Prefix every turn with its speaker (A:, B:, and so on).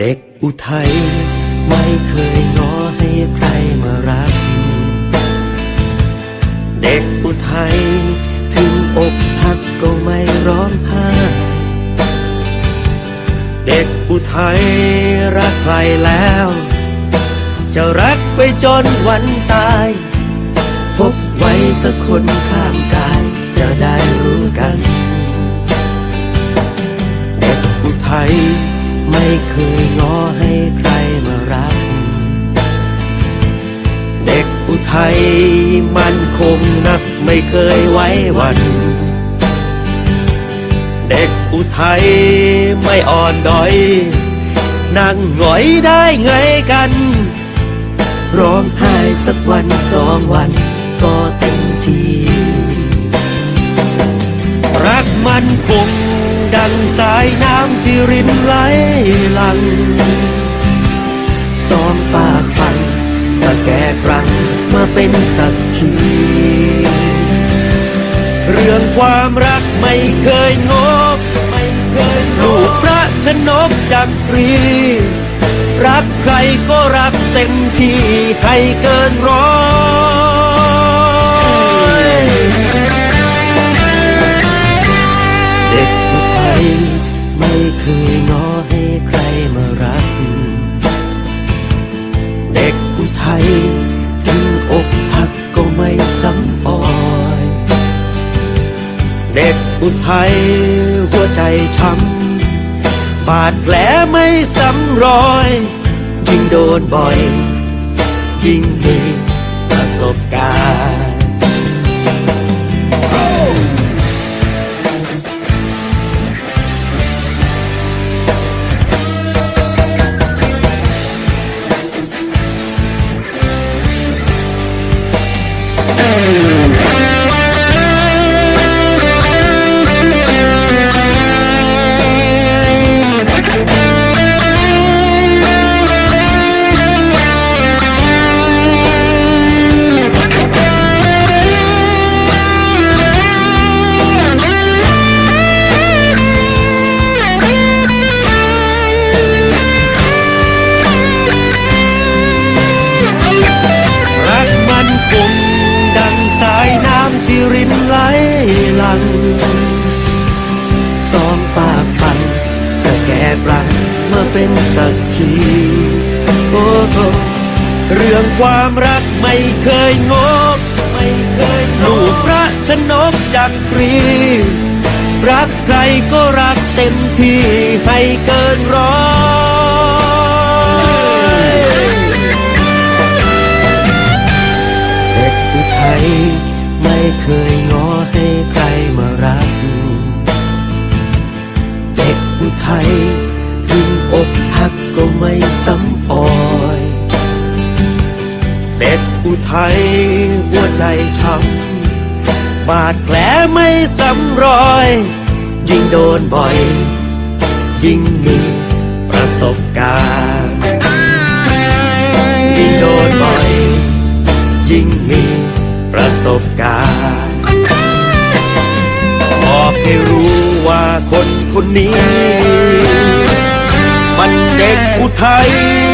A: เด็กอุทัยไม่เคยง้อให้ใครมารัก เด็กอุทัยถึงอกหักก็ไม่ร้องไห้เด็กอุทัยรักใครแล้ว จะรักไปจนวันตาย พบไว้สักคนข้างกายจะได้รู้กัน ด็กอุทัยมันคงนักไม่เคยไว้วัน เด็กอุทัยไม่อ่อนด้อยนั่งหงอยได้ไงกัน ร้องไห้สักวันสองวันก็เต็มทีรักมันคงดังสายน้ำที่รินไหลหลังสองปากฟันสะแกกรัง มาเป็นสักขีเรื่องความรักไม่เคยงบไม่เคยลูกพระชนกจักรี รักใครก็รักเต็มที่ให้เกินร้อย อุทัยหัวใจช้ำบาดแผลไม่สำรอย ยิ่งโดนบ่อย ยิ่งมีประสบการณ์ เป็นสักขีโอ้โหเรื่องความรักไม่เคยงกไม่เคยลูกพระชนกจักรีรักใครก็รักเต็มที่ให้เกินร้อยเด็กอุทัยไม่เคยง้อให้ใครมารัก เด็กอุทัย ไม่ซ้ำออยเด็กอุทัยหัวใจช้ำบาดแผลไม่ซ้ำรอย ยิ่งโดนบ่อย ยิ่งมีประสบการณ์ ยิ่งโดนบ่อย ยิ่งมีประสบการณ์บอกให้รู้ว่าคนคนนี้ 太